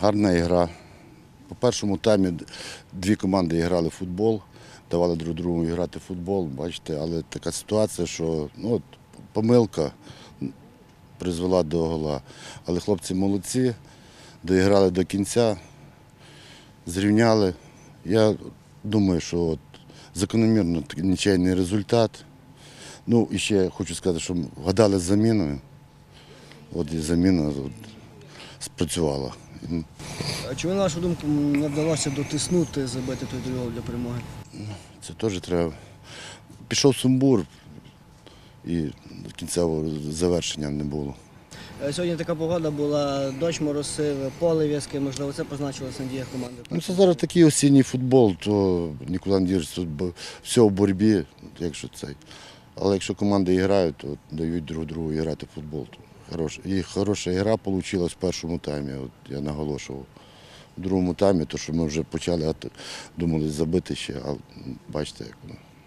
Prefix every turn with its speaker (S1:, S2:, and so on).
S1: гарна ігра. По першому таймі дві команди грали в футбол, давали друг другу грати в футбол, бачите, але така ситуація, що ну, от, помилка призвела до гола. Але хлопці молодці, доіграли до кінця, зрівняли. Я думаю, що от, закономірно нічийний результат. Ну, і ще хочу сказати, що вгадали з заміною. От і заміна от, спрацювала.
S2: А Чому, на вашу думку, не вдалося дотиснути, забити той другий для перемоги?
S1: Це теж треба. Пішов сумбур і кінцевого завершення не було.
S2: Е, Сьогодні така погода була, дощ моросив, поле в'язке, можливо, це позначилося на діях команди.
S1: Ну, це зараз такий осінній футбол, то нікуди не бо- все в боротьбі, якщо цей. Але якщо команди грають, то дають друг другу грати в футбол. І хороша гра вийшла в першому таймі, от я наголошував. У другому таймі, то що ми вже почали, а думали забити ще, але бачите, як воно.